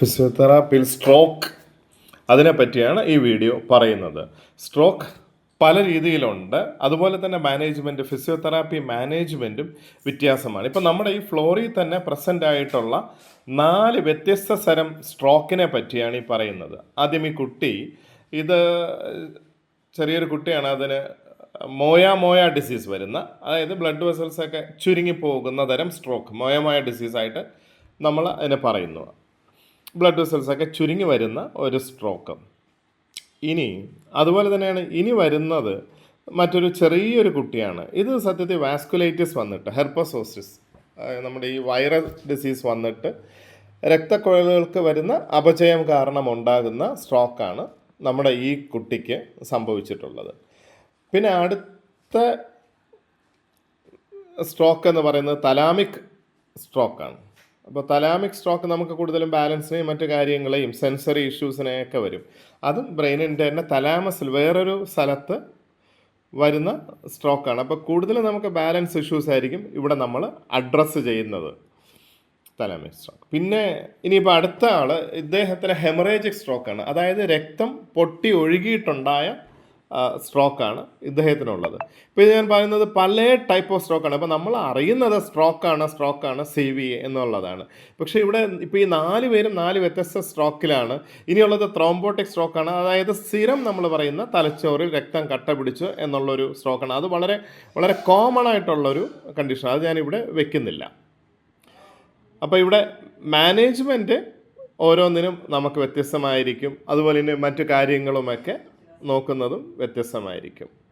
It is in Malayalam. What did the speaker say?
ഫിസിയോതെറാപ്പിയിൽ സ്ട്രോക്ക് അതിനെ പറ്റിയാണ് ഈ വീഡിയോ പറയുന്നത്. സ്ട്രോക്ക് പല രീതിയിലുണ്ട്. അതുപോലെ തന്നെ മാനേജ്മെന്റ് ഫിസിയോതെറാപ്പി മാനേജ്മെന്റും വ്യത്യാസമാണ്. ഇപ്പം നമ്മുടെ ഈ ഫ്ലോറിൽ തന്നെ പ്രസന്റ് ആയിട്ടുള്ള നാല് വ്യത്യസ്ത തരം സ്ട്രോക്കിനെ പറ്റിയാണ് ഈ പറയുന്നത്. ആദ്യം ഈ കുട്ടി ഇത് ചെറിയൊരു കുട്ടിയാണ് അതിന് മോയ മോയ ഡിസീസ് വരുന്ന അതായത് ബ്ലഡ് വെസൽസൊക്കെ ചുരുങ്ങി പോകുന്ന തരം സ്ട്രോക്ക് മോയമായ മോയ ഡിസീസായിട്ട് നമ്മൾ അതിനെ പറയുന്നു. ബ്ലഡ് വെസൽസൊക്കെ ചുരുങ്ങി വരുന്ന ഒരു സ്ട്രോക്ക് ഇനി അതുപോലെ തന്നെയാണ് ഇനി വരുന്നത് മറ്റൊരു ചെറിയൊരു കുട്ടിയാണ്. ഇത് സത്യത്തിൽ വാസ്കുലൈറ്റിസ് വന്നിട്ട് ഹെർപ്പസോസിസ് നമ്മുടെ ഈ വൈറൽ ഡിസീസ് വന്നിട്ട് രക്തക്കുഴലുകൾക്ക് വരുന്ന അപചയം കാരണം ഉണ്ടാകുന്ന സ്ട്രോക്കാണ് നമ്മുടെ ഈ കുട്ടിക്ക് സംഭവിച്ചിട്ടുള്ളത്. പിന്നെ അടുത്ത സ്ട്രോക്ക് എന്ന് പറയുന്നത് തലാമിക് സ്ട്രോക്കാണ് അപ്പോൾ തലാമിക് സ്ട്രോക്ക് നമുക്ക് കൂടുതലും ബാലൻസിനെയും മറ്റു കാര്യങ്ങളെയും സെൻസറി ഇഷ്യൂസിനെയൊക്കെ വരും. അതും ബ്രെയിനിന്റെ തന്നെ തലാമസിൽ വേറൊരു സ്ഥലത്ത് വരുന്ന സ്ട്രോക്കാണ്. അപ്പോൾ കൂടുതലും നമുക്ക് ബാലൻസ് ഇഷ്യൂസ് ആയിരിക്കും ഇവിടെ നമ്മൾ അഡ്രസ്സ് ചെയ്യുന്നത് തലാമിക് സ്ട്രോക്ക്. പിന്നെ ഇനിയിപ്പോൾ അടുത്ത ആൾ ഇദ്ദേഹത്തിന് ഹെമറേജിക് സ്ട്രോക്കാണ്. അതായത് രക്തം പൊട്ടി ഒഴുകിയിട്ടുണ്ടായ സ്ട്രോക്കാണ് ഇദ്ദേഹത്തിനുള്ളത്. ഇപ്പോൾ ഇത് ഞാൻ പറയുന്നത് പല ടൈപ്പ് ഓഫ് സ്ട്രോക്കാണ് അപ്പോൾ നമ്മൾ അറിയുന്നത് സ്ട്രോക്കാണ് സ്ട്രോക്കാണ് സി വി എന്നുള്ളതാണ്. പക്ഷേ ഇവിടെ ഇപ്പോൾ ഈ നാല് പേരും നാല് വ്യത്യസ്ത സ്ട്രോക്കിലാണ് ഇനിയുള്ളത് ത്രോംബോട്ടിക് സ്ട്രോക്കാണ് അതായത് സ്ഥിരം നമ്മൾ പറയുന്ന തലച്ചോറിൽ രക്തം കട്ട പിടിച്ചു എന്നുള്ളൊരു സ്ട്രോക്കാണ് അത് വളരെ വളരെ കോമൺ ആയിട്ടുള്ളൊരു കണ്ടീഷൻ അത് ഞാനിവിടെ വെക്കുന്നില്ല. അപ്പോൾ ഇവിടെ മാനേജ്മെന്റ് ഓരോന്നിനും നമുക്ക് വ്യത്യസ്തമായിരിക്കും. അതുപോലെ തന്നെ മറ്റു കാര്യങ്ങളുമൊക്കെ നോക്കുന്നതും വ്യത്യസ്തമായിരിക്കും.